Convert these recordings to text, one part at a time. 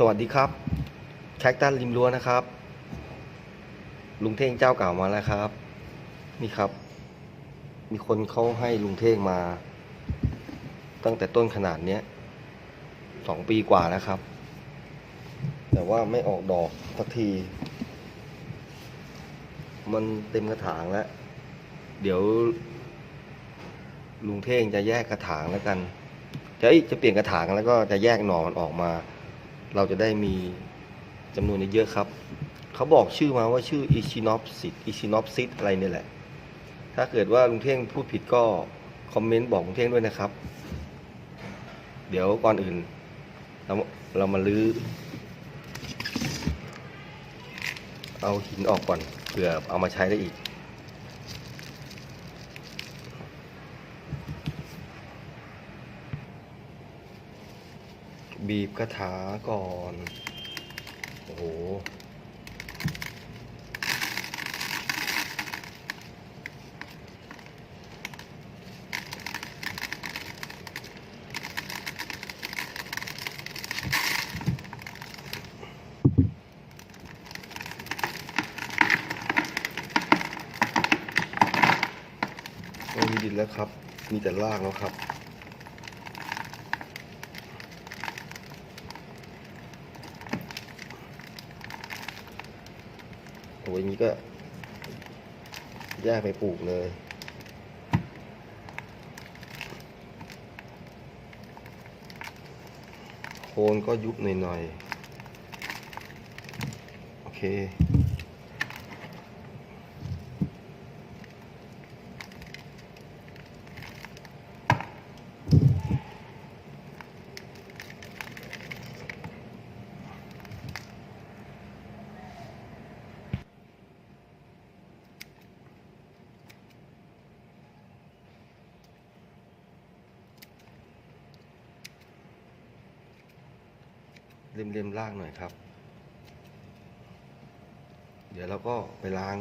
สวัสดีครับแคคตัสริมรั้วนะครับ ลุงเท่งเจ้าเก่ามาแล้วครับ นี่ครับ มีคนเขาให้ลุงเท่งมา ตั้งแต่ต้นขนาดเนี้ยสองปีกว่าแล้วครับ แต่ว่าไม่ออกดอกสักที มันเต็มกระถางแล้ว เดี๋ยว ลุงเท่งจะแยกกระถางแล้วกันจะจะเปลี่ยนกระถางแล้วก็จะแยกหน่อมันออกมา เราจะได้มีจำนวนเยอะครับ เขาบอกชื่อมาว่าชื่ออิชินอปซิตอิชินอปซิตอะไรเนี่ยแหละ ถ้าเกิดว่าลุงเท่งพูดผิดก็คอมเมนต์บอกลุงเท่งด้วยนะครับ เดี๋ยวก่อนอื่น เราเรามาลื้อ เอาหินออกก่อนเผื่อเอามาใช้ได้อีก บีบกระถาก่อน โอ้โห ไม่มีดินแล้วครับ มีแต่รากแล้วครับ โอ้ยอย่างนี้ก็แยกไปปลูกเลยโคนก็ยุบหน่อยๆ โอเค เล็มๆล่ากหน่อยครับ เดี๋ยวเราก็ไปล้าง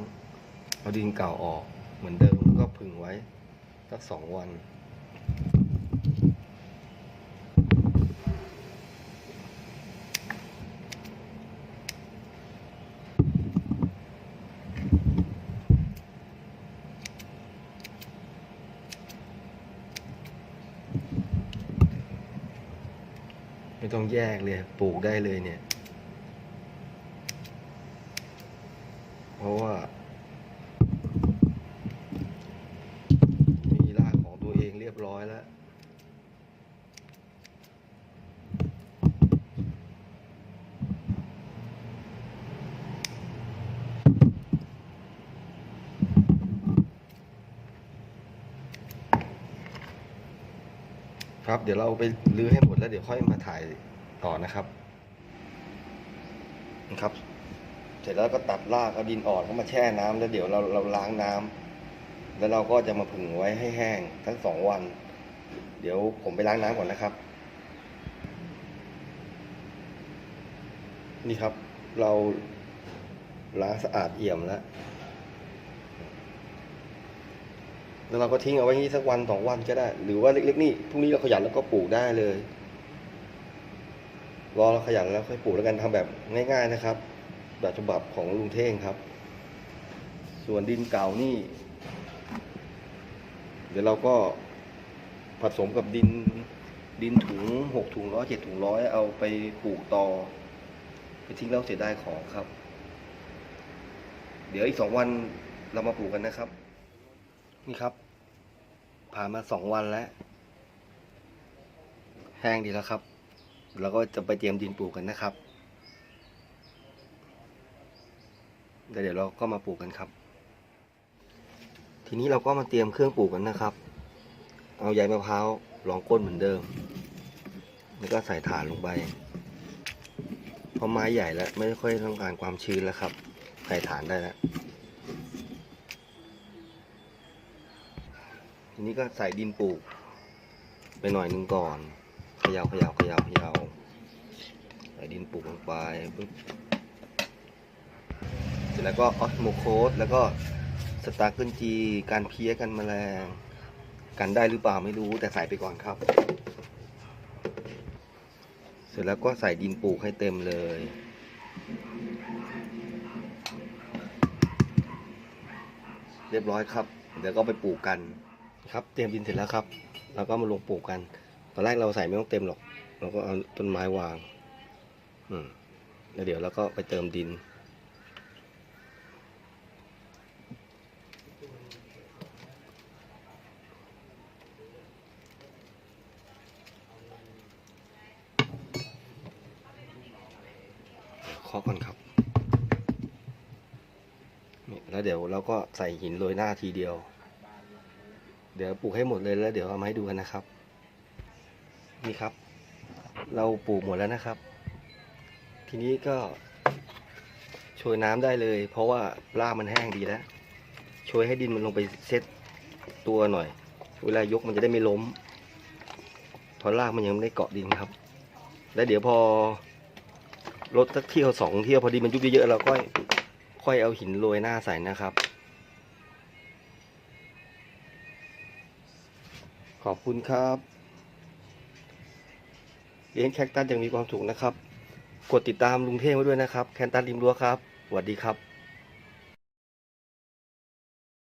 เอาดินเก่าออกเหมือนเดิมก็พึ่งไว้สักสองวัน ไม่ต้องแยกเลยปลูกได้เลยเนี่ย เพราะว่า มีรากของตัวเองเรียบร้อยแล้ว ครับ เดี๋ยวเราไปลื้อให้หมดแล้วเดี๋ยวค่อยมาถ่ายต่อนะครับนะครับ เสร็จแล้วก็ตัดรากเอาดินอ่อนเข้ามาแช่น้ำแล้วเดี๋ยวเราเราล้างน้ำแล้วเราก็จะมาผึ่งไว้ให้แห้งทั้งสองวัน เดี๋ยวผมไปล้างน้ำก่อนนะครับ นี่ครับ เราล้างสะอาดเอี่ยมแล้ว แล้วเราก็ทิ้งเอาไว้นี้สักวันสองวันก็ได้ หรือว่าเล็กๆนี่พรุ่งนี้เราขยันแล้วก็ปลูกได้เลยรอเราขยันแล้วค่อยปลูกแล้วกันทำแบบง่าย ๆนะครับ แบบฉบับของลุงเท่งครับ ส่วนดินเก่านี่ เดี๋ยวเราก็ผสมกับดินดินถุงหกถุงร้อยเจ็ดถุงร้อยเอาไปปลูกต่อ ไปทิ้งแล้วเสียดายของครับ เดี๋ยวอีกสองวันเรามาปลูกกันนะครับ นี่ครับ ผ่านมาสองวันแล้ว แห้งดีแล้วครับ เราก็จะไปเตรียมดินปลูกกันนะครับเดี๋ยวเราก็มาปลูกกันครับ ทีนี้เราก็มาเตรียมเครื่องปลูกกันนะครับ เอาใยมะพร้าวรองก้นเหมือนเดิม แล้วก็ใส่ถ่านลงไป เพราะไม้ใหญ่แล้วไม่ค่อยต้องการความชื้นแล้วครับ ใส่ถ่านได้แล้ว ทีนี้ก็ใส่ดินปลูก ไปหน่อยหนึงก่อนเขยา่าเขยา่าเขยา่าเขยา่าใส่ดินปลูกลงไปปึ๊บเสร็จแล้วก็ออสโมโคสแล้วก็สตาร์เกิลจีการเพี้ยกันแมลงกันได้หรือเปล่าไม่รู้แต่ใส่ไปก่อนครับ เสร็จแล้วก็ใส่ดินปลูกให้เต็มเลยเรียบร้อยครับ เดี๋ยวก็ไปปลูกกัน ครับเตรียมดินเสร็จแล้วครับแล้วก็มาลงปลูกกัน ตอนแรกเราใส่ไม่ต้องเต็มหรอก เราก็เอาต้นไม้วาง อืมแล้วเดี๋ยวเราก็ไปเติมดินเคาะก่อนครับนี่แล้วเดี๋ยวเราก็ใส่หินโรยหน้าทีเดียว เดี๋ยวปลูกให้หมดเลยแล้ว เดี๋ยวเอามาให้ดูกันนะครับ นี่ครับ เราปลูกหมดแล้วนะครับ ทีนี้ก็โชยน้ำได้เลย เพราะว่ารากมันแห้งดีแล้วโชยให้ดินมันลงไปเซ็ตตัวหน่อย เวลายกมันจะได้ไม่ล้มเพราะรากมันยังไม่ได้เกาะดินครับ แล้วเดี๋ยวพอรถสักเที่ยวสองเที่ยวพอดีมันยุบเยอะๆเราก็ค่อยเอาหินโรยหน้าใส่นะครับ ขอบคุณครับเลี้ยงแคคตัสอย่างมีความสุขนะครับ กดติดตามลุงเท่งไว้ด้วยนะครับ แคนตัสริมรั้วครับสวัสดีครับ